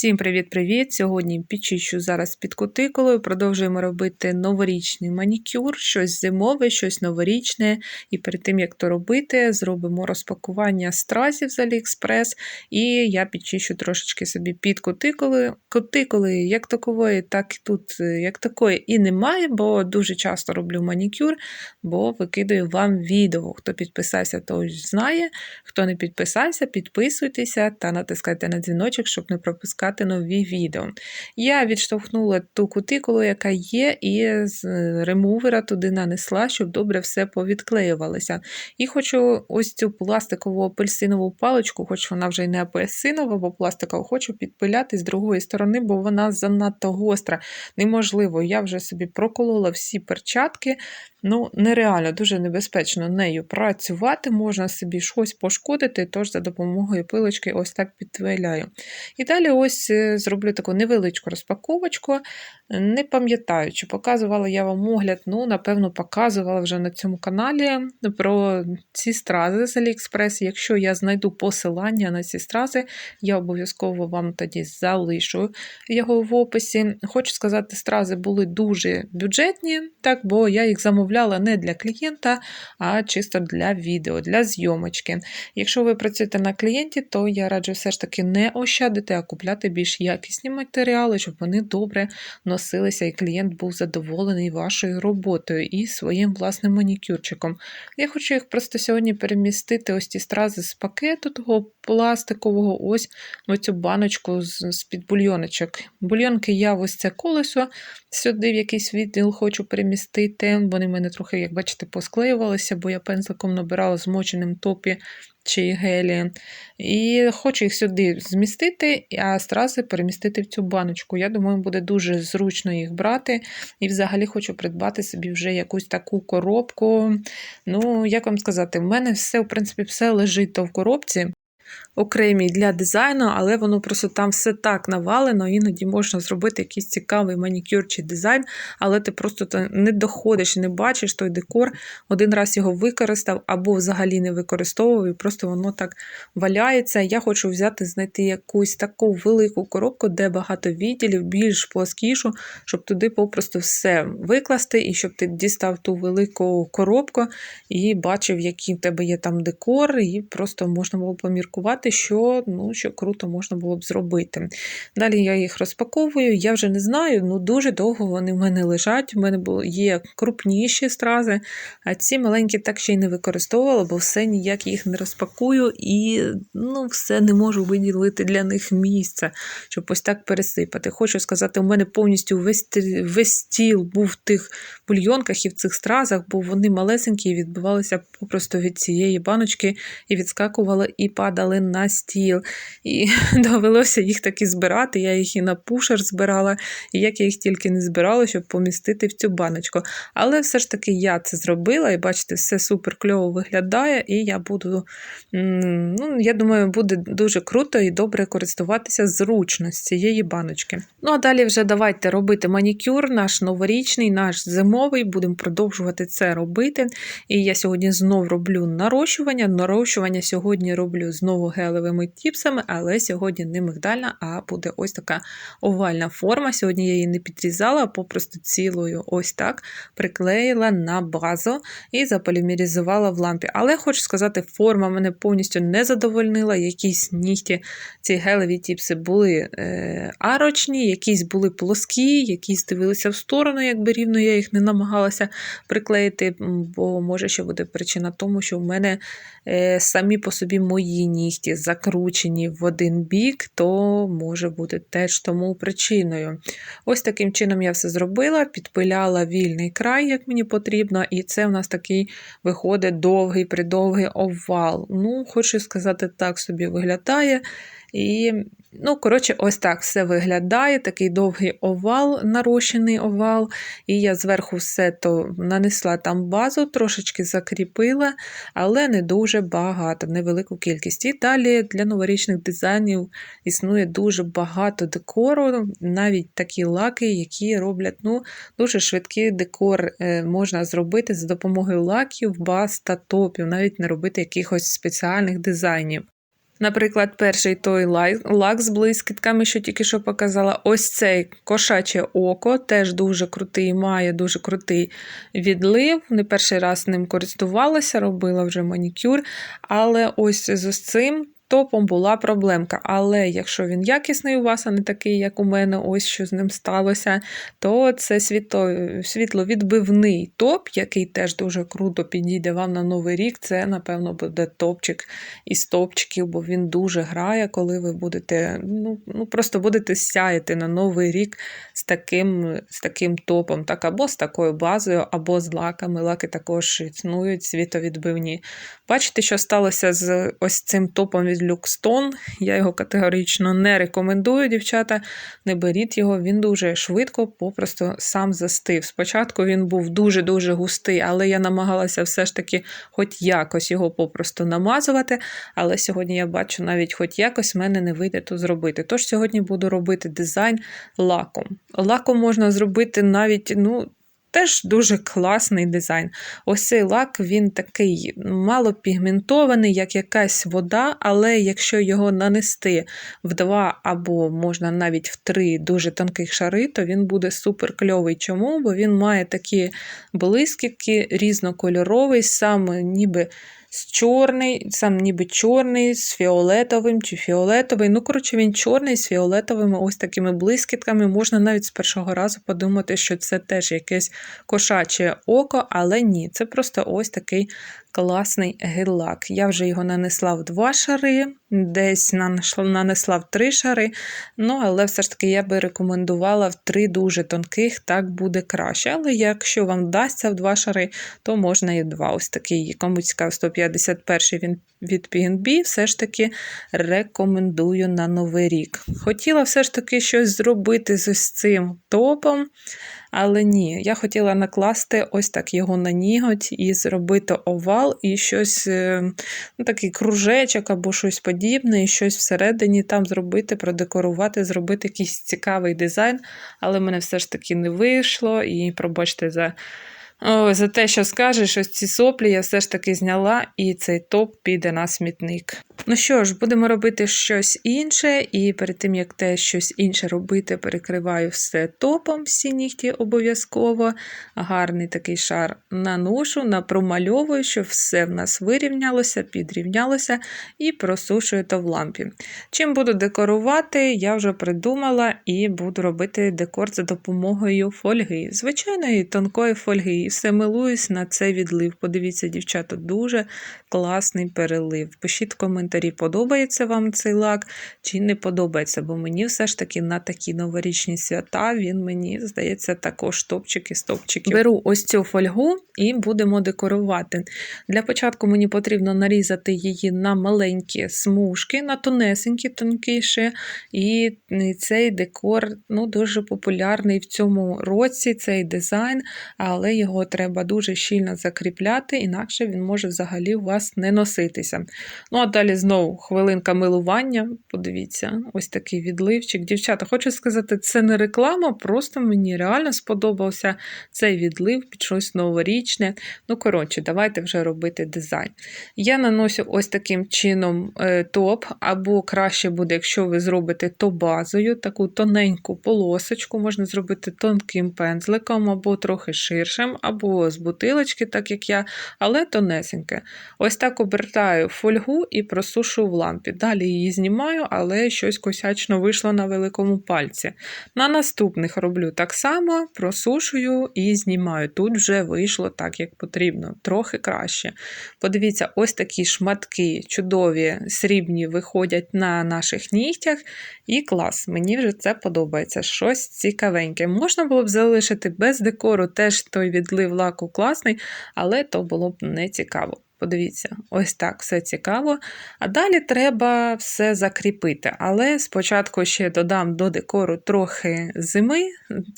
Всім привіт-привіт! Сьогодні підчищу зараз під кутикулою, продовжуємо робити новорічний манікюр, щось зимове, щось новорічне. І перед тим, як то робити, зробимо розпакування стразів з Aliexpress. І я підчищу трошечки собі під кутикулою. Кутикули як такової, так і тут е, як такої і немає, бо дуже часто роблю манікюр, бо викидаю вам відео. Хто підписався, той знає. Хто не підписався, підписуйтеся та натискайте на дзвіночок, щоб не пропускати випускати нові відео. Я відштовхнула ту кутикулу, яка є, і з ремувера туди нанесла, щоб добре все повідклеювалося. І хочу ось цю пластикову апельсинову паличку, хоч вона вже й не апельсинова, бо пластикова, хочу підпиляти з другої сторони, бо вона занадто гостра. Неможливо, я вже собі проколола всі перчатки. Ну, нереально, дуже небезпечно нею працювати, можна собі щось пошкодити, тож за допомогою пилочки ось так підтвиляю. І далі ось е, зроблю таку невеличку розпаковочку. Не пам'ятаю, чи показувала я вам огляд, ну, напевно, показувала вже на цьому каналі про ці стрази з Aliexpress. Якщо я знайду посилання на ці стрази, я обов'язково вам тоді залишу його в описі. Хочу сказати, стрази були дуже бюджетні, так, бо я їх замовляла не для клієнта, а чисто для відео, для зйомочки. Якщо ви працюєте на клієнті, то я раджу все ж таки не ощадити, а купляти більш якісні матеріали, щоб вони добре носилися, і клієнт був задоволений вашою роботою і своїм власним манікюрчиком. Я хочу їх просто сьогодні перемістити, ось ті стрази з пакету того пластикового, ось в цю баночку з-під бульйоночок. Бульйонки я ось це колесо сюди в якийсь відділ хочу перемістити. Вони в мене трохи, як бачите, посклеювалися, бо я пензликом набирала змоченим топі чи гелі. І хочу їх сюди змістити, а стрази перемістити в цю баночку. Я думаю, буде дуже зручно їх брати. І взагалі хочу придбати собі вже якусь таку коробку. Ну, як вам сказати, в мене все, в принципі, все лежить то в коробці окремій для дизайну, але воно просто там все так навалено, іноді можна зробити якийсь цікавий манікюр чи дизайн, але ти просто не доходиш, не бачиш той декор, один раз його використав або взагалі не використовував, і просто воно так валяється. Я хочу взяти, знайти якусь таку велику коробку, де багато відділів, більш плоскішу, щоб туди попросту все викласти, і щоб ти дістав ту велику коробку і бачив, який в тебе є там декор, і просто можна було поміркувати сказати, що ну, що круто можна було б зробити. Далі я їх розпаковую, я вже не знаю, ну дуже довго вони в мене лежать. У мене є крупніші стрази, а ці маленькі так ще й не використовувала, бо все ніяк їх не розпакую і ну, все не можу виділити для них місце, щоб ось так пересипати. Хочу сказати, у мене повністю весь, весь стіл був в тих бульйонках і в цих стразах, бо вони малесенькі і відбивалися просто від цієї баночки і відскакували і падали на стіл. І довелося їх таки збирати. Я їх і на пушер збирала, і як я їх тільки не збирала, щоб помістити в цю баночку. Але все ж таки я це зробила, і бачите, все супер кльово виглядає, і я буду, ну, я думаю, буде дуже круто і добре користуватися зручно з цієї баночки. Ну, а далі вже давайте робити манікюр, наш новорічний, наш зимовий, будемо продовжувати це робити. І я сьогодні знову роблю нарощування. Нарощування сьогодні роблю знову гелевими тіпсами, але сьогодні не мигдальна, а буде ось така овальна форма. Сьогодні я її не підрізала, а попросту цілою ось так приклеїла на базу і заполімеризувала в лампі. Але хочу сказати, форма мене повністю не задовольнила. Якісь нігті ці гелеві тіпси були е, арочні, якісь були плоскі, якісь дивилися в сторону, якби рівно я їх не намагалася приклеїти, бо може ще буде причина тому, що в мене е, самі по собі мої нігті нігті закручені в один бік, то може бути теж тому причиною. Ось таким чином я все зробила, підпиляла вільний край, як мені потрібно, і це у нас такий виходить довгий придовгий овал. Ну, хочу сказати, так собі виглядає. І, ну, коротше, ось так все виглядає. Такий довгий овал, нарощений овал. І я зверху все то нанесла там базу, трошечки закріпила, але не дуже багато, невелику кількість. І далі для новорічних дизайнів існує дуже багато декору, навіть такі лаки, які роблять ну, дуже швидкий декор е, можна зробити за допомогою лаків, баз та топів, навіть не робити якихось спеціальних дизайнів. Наприклад, перший той лак, з блискітками, що тільки що показала. Ось цей кошаче око, теж дуже крутий, має дуже крутий відлив. Не перший раз ним користувалася, робила вже манікюр. Але ось з цим топом була проблемка. Але якщо він якісний у вас, а не такий, як у мене, ось що з ним сталося, то це світло, світловідбивний топ, який теж дуже круто підійде вам на новий рік. Це, напевно, буде топчик із топчиків, бо він дуже грає, коли ви будете, ну, ну просто будете сяяти на новий рік з таким, з таким топом, так або з такою базою, або з лаками. Лаки також існують світовідбивні. Бачите, що сталося з ось цим топом від Люкстон. Я його категорично не рекомендую, дівчата. Не беріть його, він дуже швидко, попросту сам застив. Спочатку він був дуже-дуже густий, але я намагалася все ж таки хоч якось його попросту намазувати. Але сьогодні я бачу, навіть хоч якось в мене не вийде то зробити. Тож сьогодні буду робити дизайн лаком. Лаком можна зробити навіть, ну. Теж дуже класний дизайн. Ось цей лак, він такий мало пігментований, як якась вода, але якщо його нанести в два або можна навіть в три дуже тонких шари, то він буде супер кльовий. Чому? Бо він має такі блискітки, різнокольоровий, саме ніби з чорний, сам ніби чорний, з фіолетовим чи фіолетовий. Ну, коротше, він чорний з фіолетовими ось такими блискітками. Можна навіть з першого разу подумати, що це теж якесь кошаче око, але ні, це просто ось такий класний гель-лак. Я вже його нанесла в два шари, десь нанесла в три шари. Ну, але все ж таки я би рекомендувала в три дуже тонких, так буде краще. Але якщо вам вдасться в два шари, то можна і в два. Ось такий, комусь цікаво, 150 51 він від PNB, все ж таки рекомендую на Новий рік. Хотіла все ж таки щось зробити з ось цим топом, але ні, я хотіла накласти ось так його на ніготь і зробити овал, і щось, е, ну такий кружечок або щось подібне, і щось всередині там зробити, продекорувати, зробити якийсь цікавий дизайн, але мене все ж таки не вийшло. І пробачте за. О, за те, що скажеш, ось ці соплі я все ж таки зняла, і цей топ піде на смітник. Ну що ж, будемо робити щось інше, і перед тим, як те щось інше робити, перекриваю все топом, всі нігті обов'язково. Гарний такий шар наношу, напромальовую, щоб все в нас вирівнялося, підрівнялося і просушую то в лампі. Чим буду декорувати, я вже придумала і буду робити декор за допомогою фольги. Звичайної тонкої фольги. Все милуюсь на цей відлив. Подивіться, дівчата, дуже класний перелив. Пишіть в коментарі, подобається вам цей лак чи не подобається, бо мені все ж таки на такі новорічні свята він мені здається також топчики стопчики. Беру ось цю фольгу і будемо декорувати. Для початку мені потрібно нарізати її на маленькі смужки, на тонесенькі, тонкіші. І цей декор ну, дуже популярний в цьому році, цей дизайн, але його треба дуже щільно закріпляти, інакше він може взагалі у вас не носитися. Ну, а далі знову хвилинка милування. Подивіться, ось такий відливчик. Дівчата, хочу сказати, це не реклама, просто мені реально сподобався цей відлив під щось новорічне. Ну, коротше, давайте вже робити дизайн. Я наношу ось таким чином е, топ, або краще буде, якщо ви зробите то базою, таку тоненьку полосочку, можна зробити тонким пензликом, або трохи ширшим, або з бутилочки, так як я, але тонесеньке. Ось так обертаю фольгу і просушую в лампі. Далі її знімаю, але щось косячно вийшло на великому пальці. На наступних роблю так само, просушую і знімаю. Тут вже вийшло так, як потрібно, трохи краще. Подивіться, ось такі шматки чудові, срібні виходять на наших нігтях. І клас, мені вже це подобається. Щось цікавеньке. Можна було б залишити без декору, теж той відлив лаку класний, але то було б не цікаво. Подивіться, ось так все цікаво. А далі треба все закріпити. Але спочатку ще додам до декору трохи зими.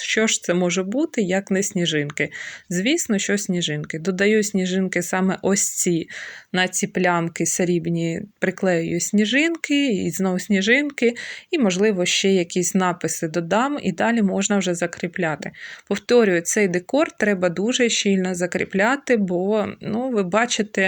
Що ж це може бути, як не сніжинки? Звісно, що сніжинки. Додаю сніжинки саме ось ці на ці плямки срібні, приклеюю сніжинки, і знову сніжинки, і, можливо, ще якісь написи додам, і далі можна вже закріпляти. Повторюю, цей декор треба дуже щільно закріпляти, бо, ну, ви бачите,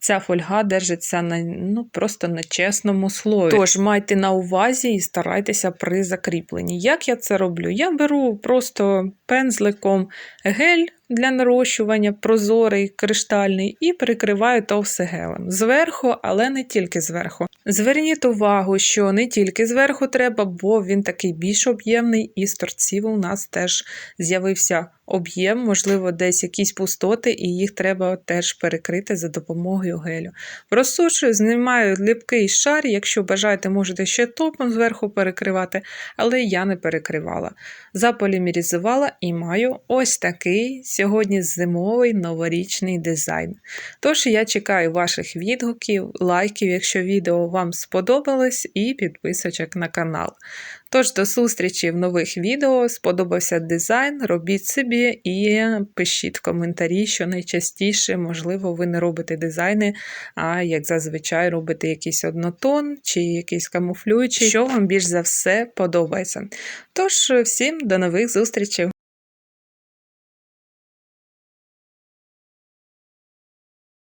ця фольга держиться на ну, просто на чесному слові. Тож майте на увазі і старайтеся при закріпленні. Як я це роблю? Я беру просто пензликом гель для нарощування, прозорий, криштальний, і прикриваю то все гелем. Зверху, але не тільки зверху. Зверніть увагу, що не тільки зверху треба, бо він такий більш об'ємний, і з торців у нас теж з'явився об'єм, можливо, десь якісь пустоти, і їх треба теж перекрити за допомогою гелю. Просушую, знімаю липкий шар. Якщо бажаєте, можете ще топом зверху перекривати, але я не перекривала. Заполімеризувала і маю ось такий сьогодні зимовий новорічний дизайн. Тож я чекаю ваших відгуків, лайків, якщо відео вам сподобалось, і підписочок на канал. Тож до зустрічі в нових відео. Сподобався дизайн, робіть собі і пишіть коментарі, що найчастіше, можливо, ви не робите дизайни, а як зазвичай робите якийсь однотон чи якийсь камуфлюючий, що вам більш за все подобається. Тож, всім до нових зустрічей!